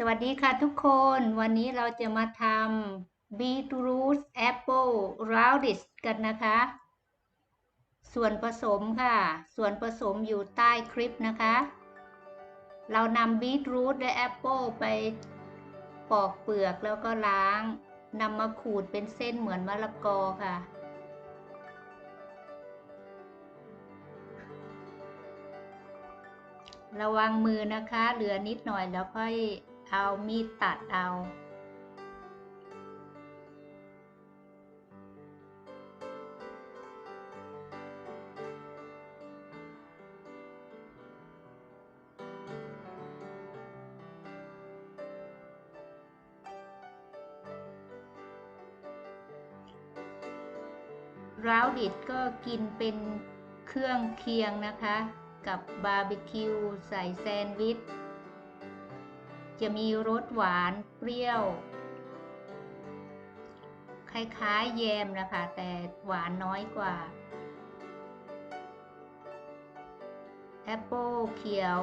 สวัสดีค่ะทุกคน วันนี้เราจะมาทำ beetroot apple radish กันนะคะ ส่วนผสมค่ะ ส่วนผสมอยู่ใต้คลิปนะคะ เรานำ beetroot และแอปเปิลไปปอกเปลือกแล้วก็ล้างนำมาขูดเป็นเส้นเหมือนมะละกอค่ะระวังมือนะคะ เหลือนิดหน่อยแล้วค่อย เอามีดตัดเอา ราวดิดก็กินเป็นเครื่องเคียงนะคะ กับบาร์บีคิวใส่แซนด์วิช จะมีรสหวานเปรี้ยว คล้ายๆแยมนะคะ แต่หวานน้อยกว่า แอปเปิลเขียว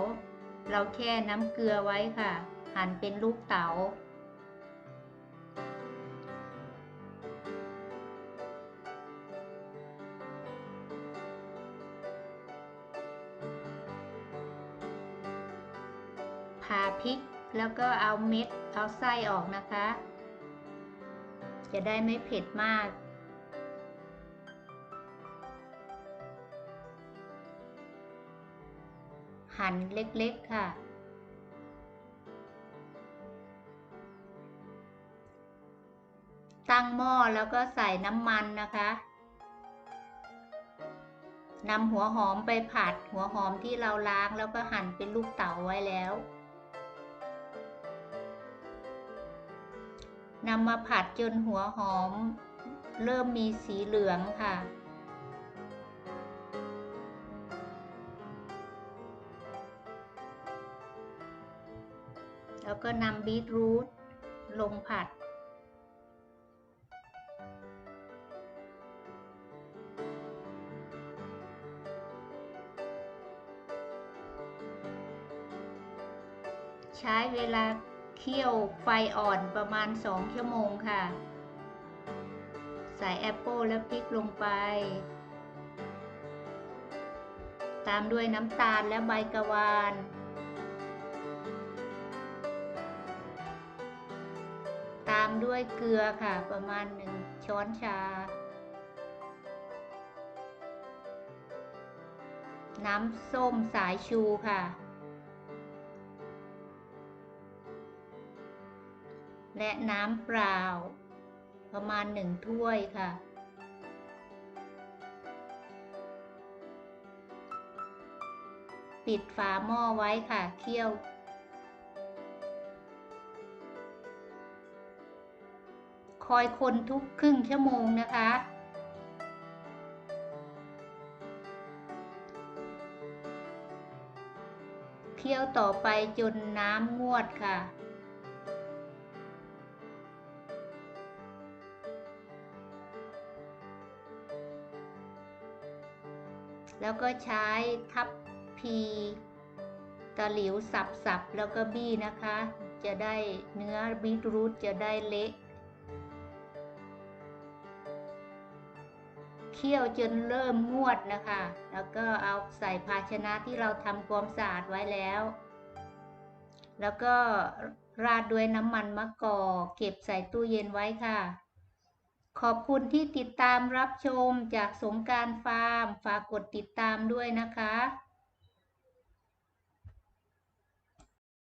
เราแช่น้ำเกลือไว้ค่ะ หั่นเป็นลูกเต๋าผ่าพริก แล้วก็เอาเม็ดเอาไส้ออกนะคะ จะได้ไม่เผ็ดมากหั่นเล็กๆค่ะ ตั้งหม้อแล้วก็ใส่น้ำมันนะคะ นำหัวหอมไปผัดหัวหอมที่เราล้างแล้วก็หั่นเป็นลูกเต๋าไว้แล้ว นำมาผัดจนหัวหอม เริ่มมีสีเหลืองค่ะ แล้วก็นำบีทรูทลงผัดใช้เวลา เคี่ยวไฟอ่อนประมาณ 2 ชั่วโมงค่ะ ใส่แอปเปิลและพริกลงไป ตามด้วยน้ำตาลและใบกระวาน ตามด้วยเกลือค่ะประมาณ 1 ช้อนชา น้ำส้มสายชูค่ะ และน้ำเปล่า ประมาณหนึ่งถ้วยค่ะ ปิดฝาหม้อไว้ค่ะ เคี่ยว คอยคนทุกครึ่งชั่วโมงนะคะเคี่ยวต่อไปจนน้ำงวดค่ะ แล้วก็ใช้ทับพีตะหลิวสับๆ แล้วก็บี้นะคะ จะได้เนื้อบีทรูทจะได้เละเคี่ยวจนเริ่มงวดนะคะ แล้วก็เอาใส่ภาชนะที่เราทำความสะอาดไว้แล้ว แล้วก็ราดด้วยน้ำมันมะกอกเก็บใส่ตู้เย็นไว้ค่ะ ขอบคุณที่ติดตามรับชมจากสงการฟาร์ม ฝากกดติดตามด้วยนะคะ